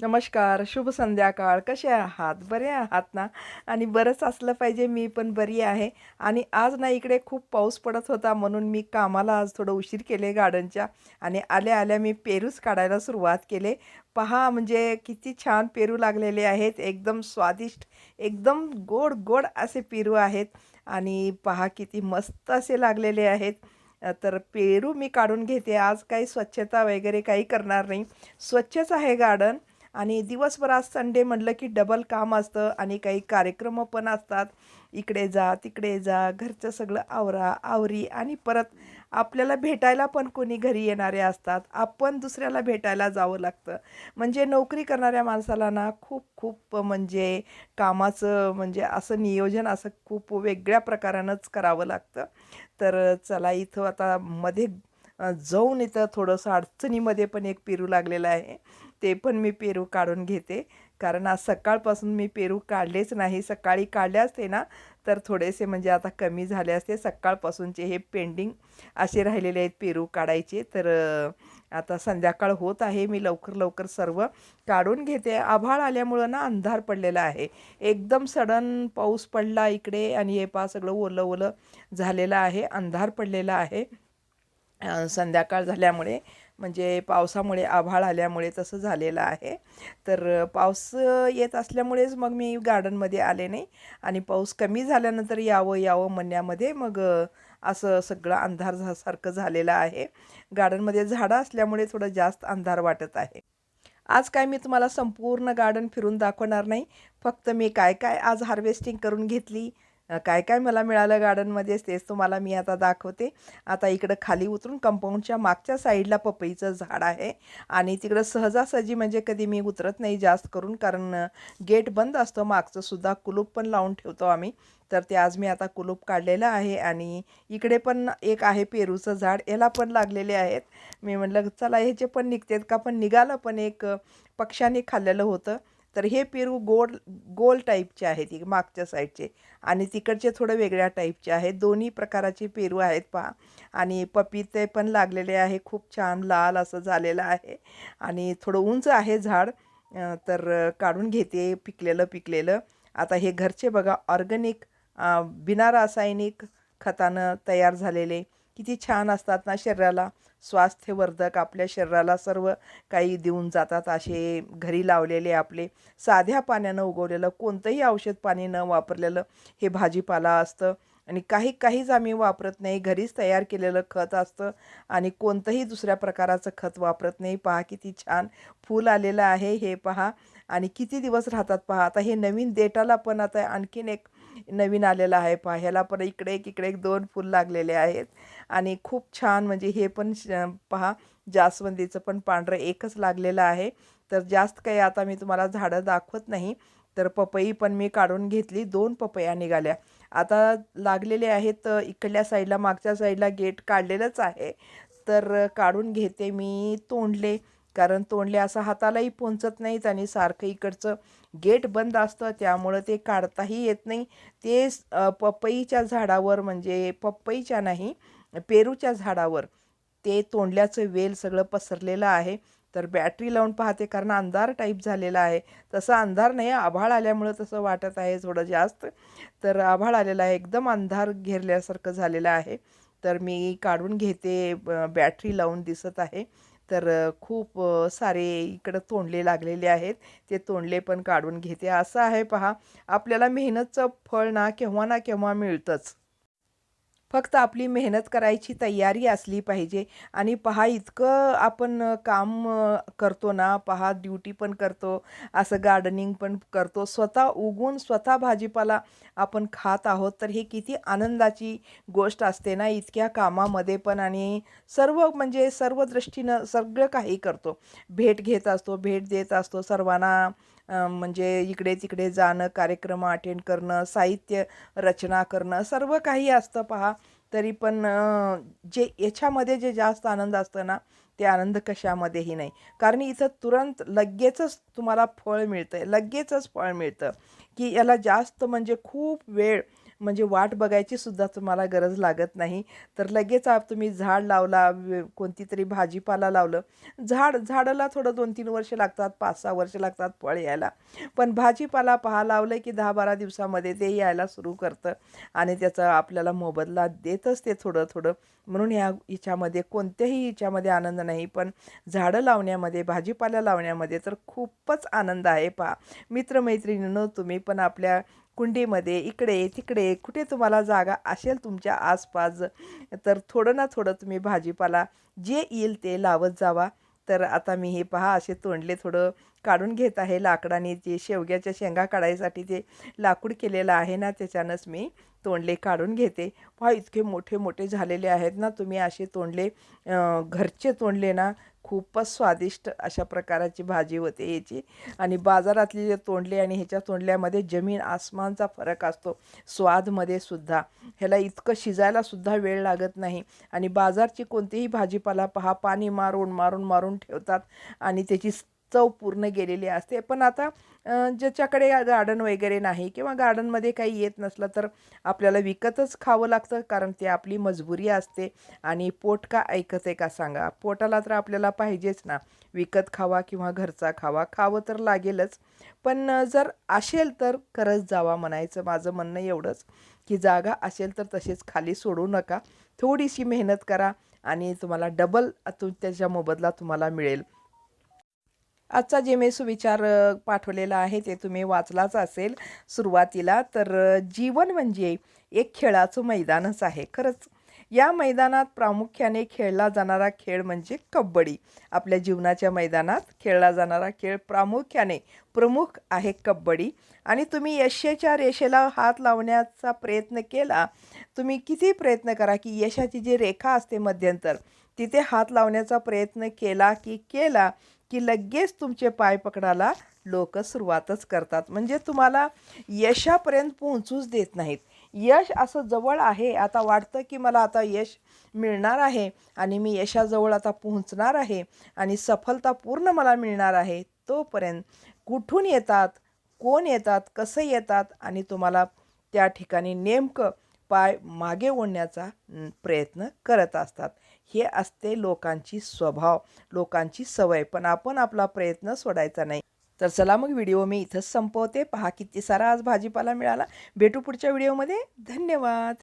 नमस्कार शुभ संध्याकाळ. कसे आहात? बरे आहात ना? आणि बरंच असलं पाहिजे मी पण बरी आहे. आणि आज ना इकडे खूप पाऊस पडत होता म्हणून मी कामाला आज थोडं उशीर केले गार्डनच्या. आणि आल्या आल्या मी पेरूच काढायला सुरुवात केले. पहा म्हणजे किती छान पेरू लागलेले आहेत. एकदम स्वादिष्ट एकदम गोड गोड असे पेरू आहेत. आणि पहा किती मस्त असे लागलेले आहेत. तर पेरू मी काढून घेते. आज काही स्वच्छता वगैरे काही करणार नाही. स्वच्छच आहे गार्डन. आणि दिवसभर आज संडे म्हटलं की डबल काम असतं आणि काही कार्यक्रम पण असतात. इकडे जा तिकडे जा घरचं सगळं आवरा आवरी आणि परत आपल्याला भेटायला पण कोणी घरी येणारे असतात. आपण दुसऱ्याला भेटायला जावं लागतं. म्हणजे नोकरी करणाऱ्या माणसाला ना खूप खूप म्हणजे कामाचं म्हणजे असं नियोजन असं खूप वेगळ्या प्रकारानंच करावं लागतं. तर चला इथं आता मध्ये जाऊन इथं थोडंसं अडचणीमध्ये पण एक पेरू लागलेलं आहे. ते पण मी पेरू काढून घेते. कारण आज सकाळपासून मी पेरू काढलेच नाही. सकाळी काढले असते ना तर थोडेसे म्हणजे आता कमी झाले असते. सकाळपासूनचे हे पेंडिंग असे राहिलेले आहेत पेरू काढायचे. तर आता संध्याकाळ होत आहे. मी लवकर लवकर सर्व काढून घेते. आभाळ आल्यामुळं ना अंधार पडलेला आहे. एकदम सडन पाऊस पडला इकडे आणि हे पा सगळं ओलं ओलं झालेलं आहे. अंधार पडलेला आहे. संध्याकाळ झाल्यामुळे म्हणजे पावसामुळे आभाळ आल्यामुळे तसं झालेलं आहे. तर पाऊस येत असल्यामुळेच मग मी गार्डनमध्ये आले नाही. आणि पाऊस कमी झाल्यानंतर यावं यावं म्हणण्यामध्ये मग असं सगळं अंधार झासारखं झालेलं आहे. गार्डनमध्ये झाडं असल्यामुळे थोडं जास्त अंधार वाटत आहे. आज काय मी तुम्हाला संपूर्ण गार्डन फिरून दाखवणार नाही. फक्त मी काय काय आज हार्वेस्टिंग करून घेतली काय काय मला मिळालं गार्डनमध्येच तेच तुम्हाला मी आता दाखवते. आता इकडं खाली उतरून कंपाऊंडच्या मागच्या साईडला पपईचं झाड आहे आणि तिकडं सहजासहजी म्हणजे कधी मी उतरत नाही जास्त करून कारण गेट बंद असतो. मागचं सुद्धा कुलूप पण लावून ठेवतो आम्ही. तर ते आज मी आता कुलूप काढलेलं आहे आणि इकडे पण एक आहे पेरूचं झाड. याला पण लागलेले आहेत. मी म्हटलं चला ह्याचे पण निघतात का? पण निघालं पण एक पक्ष्याने खाल्लेलं होतं. तर हे पेरू गोल गोल टाईपचे आहेत ती मागच्या साईडचे आणि तिकडचे थोडं वेगळ्या टाईपचे आहेत. दोन्ही प्रकाराचे पेरू आहेत पहा. आणि पपीते पण लागलेले आहे. खूप छान लाल असं झालेलं आहे. आणि थोडं उंच आहे झाड. तर काढून घेते पिकलेलं पिकलेलं. आता हे घरचे बघा ऑर्गॅनिक बिना रासायनिक खतानं तयार झालेले. किती छान असतात ना शरीराला. स्वास्थ्यवर्धक आपल्या शरीराला सर्व काही देऊन जातात असे घरी लावलेले आपले साध्या पाण्यानं उगवलेलं कोणतंही औषध पाणी न वापरलेलं हे भाजीपाला असतं. आणि काही काहीच आम्ही वापरत नाही घरीच तयार केलेलं खत असतं. आणि कोणतंही दुसऱ्या प्रकाराचं खत वापरत नाही. पहा किती छान फूल आलेलं आहे हे पहा. आणि किती दिवस राहतात पहा. आता हे नवीन देटाला पण आता आणखीन एक नवीन आलेलं आहे पहा. ह्याला पण इकडे एक इकडे एक दोन फुल लागलेले आहेत. आणि खूप छान म्हणजे हे पण श- पहा जास्वंदीचं पण पांढरं एकच लागलेलं आहे. तर जास्त काही आता मी तुम्हाला झाडं दाखवत नाही. तर पपई पण मी काढून घेतली. दोन पपया निघाल्या. आता लागलेले आहेत इकडल्या साईडला मागच्या साईडला गेट काढलेलंच आहे. तर काढून घेते मी तोंडले. कारण तोंडले असं हातालाही पोहोचत नाहीत आणि सारखं इकडचं गेट बंद असतं त्यामुळं ते काढताही येत नाही. ते पपईच्या झाडावर म्हणजे पपईच्या नाही पेरूच्या झाडावर ते तोंडल्याचं वेल सगळं पसरलेलं आहे. तर बॅटरी लावून पाहते कारण अंधार टाईप झालेला आहे. तसं अंधार नाही आभाळ आल्यामुळं तसं वाटत आहे थोडं जास्त. तर आभाळ आलेला आहे एकदम अंधार घेरल्यासारखं झालेलं आहे. तर मी काढून घेते ब- बॅटरी लावून दिसत आहे. तर खूप सारे इकडं तोंडले लागलेले आहेत. ते तोंडले पण काढून घेते. असं आहे पहा आपल्याला मेहनतचं फळ ना केव्हा ना केव्हा मिळतंच. फक्त आपली मेहनत करायची तयारी असली पाहिजे. आणि पहा इतकं आपण काम करतो ना पहा ड्युटी पण करतो असं गार्डनिंग पण करतो. स्वतः उगून स्वतः भाजीपाला आपण खात आहोत तर हे किती आनंदाची गोष्ट असते ना इतक्या कामामध्ये पण. आणि सर्व म्हणजे सर्व दृष्टीनं सगळं काही करतो. भेट घेत असतो भेट देत असतो सर्वांना. म्हणजे इकडे तिकडे जाणं कार्यक्रम अटेंड करणं साहित्य रचना करणं सर्व काही असतं पहा. तरी पण जे याच्यामध्ये जे जास्त आनंद असतं ना ते आनंद कशामध्येही नाही. कारण इथं तुरंत लगेचच तुम्हाला फळ मिळतं आहे लगेचच फळ मिळतं. की याला जास्त म्हणजे खूप वेळ म्हणजे वाट बघायची सुद्धा तुम्हाला गरज लागत नाही. तर लगेच आप तुम्ही झाड लावला कोणती तरी भाजीपाला लावलं. झाड झाडाला थोडं दोन तीन वर्ष लागतात पाच सहा वर्ष लागतात फळ यायला. पण भाजीपाला पहा लावलं की दहा बारा दिवसामध्ये ते यायला सुरू करतं. आणि त्याचा आपल्याला मोबदला देतच ते थोडं थोडं म्हणून या हिच्यामध्ये कोणत्याही हिच्यामध्ये आनंद नाही. पण झाडं लावण्यामध्ये भाजीपाला लावण्यामध्ये तर खूपच आनंद आहे पहा. मित्रमैत्रिणीनं तुम्ही पण आपल्या कुंडीमध्ये इकडे तिकडे कुठे तुम्हाला जागा असेल तुमच्या आसपास तर थोडं ना थोडं तुम्ही भाजीपाला जे येईल ते लावत जावा. तर आता मी हे पहा असे तोंडले थोडं काढून घेत आहे लाकडाने जे शेवग्याच्या शेंगा काढायसाठी ते लाकूड केलेलं आहे ना त्याच्यानंच मी तोंडले काढून घेते. पहा इतके मोठे मोठे झालेले आहेत ना तुम्ही असे तोंडले घरचे तोंडले ना खूपच स्वादिष्ट अशा प्रकाराची भाजी होते याची. आणि बाजारातले जे तोंडले आणि ह्याच्या तोंडल्यामध्ये जमीन आसमानचा फरक असतो. स्वादमध्ये सुद्धा. ह्याला इतकं शिजायला सुद्धा वेळ लागत नाही. आणि बाजारची कोणतीही भाजीपाला पहा पाणी मारून मारून मारून ठेवतात. आणि त्याची चव पूर्ण गेलेली असते. पण आता ज्याच्याकडे गार्डन वगैरे नाही किंवा गार्डनमध्ये काही येत नसलं तर आपल्याला विकतच खावं लागतं कारण ते आपली मजबुरी असते. आणि पोट का ऐकत आहे का सांगा? पोटाला तर आपल्याला पाहिजेच ना. विकत खावा किंवा घरचा खावा खावं तर लागेलच. पण जर असेल तर करत जावा म्हणायचं माझं म्हणणं एवढंच. की जागा असेल तर तसेच खाली सोडू नका. थोडीशी मेहनत करा आणि तुम्हाला डबल तु त्याच्या मोबदला तुम्हाला मिळेल. आजचा जे मी सुविचार पाठवलेला आहे ते तुम्ही वाचलाच असेल सुरुवातीला. तर जीवन म्हणजे एक खेळाचं मैदानच आहे. खरंच या मैदानात प्रामुख्याने खेळला जाणारा खेळ म्हणजे कबड्डी. आपल्या जीवनाच्या मैदानात खेळला जाणारा खेळ प्रामुख्याने प्रमुख आहे कबड्डी. आणि तुम्ही यशेच्या रेषेला हात लावण्याचा प्रयत्न केला तुम्ही किती प्रयत्न करा की यशाची जी रेखा असते मध्यंतर तिथे हात लावण्याचा प्रयत्न केला की केला की लगेच तुमचे पाय पकडायला लोक सुरुवातच करतात. म्हणजे तुम्हाला यशापर्यंत पोहोचूच देत नाहीत. यश असं जवळ आहे. आता वाटतं की मला आता यश मिळणार आहे आणि मी यशाजवळ आता पोहोचणार आहे आणि सफलता पूर्ण मला मिळणार आहे तोपर्यंत कुठून येतात कोण येतात कसं येतात आणि तुम्हाला त्या ठिकाणी नेमकं पाय मागे ओढण्याचा प्रयत्न करत असतात. हे असते लोकांची स्वभाव लोकांची सवय. पण आपण आपला प्रयत्न सोडायचा नाही. तर चला मग व्हिडिओ मी इथंच संपवते. पहा किती सारा आज भाजीपाला मिळाला. भेटू पुढच्या व्हिडिओमध्ये. धन्यवाद.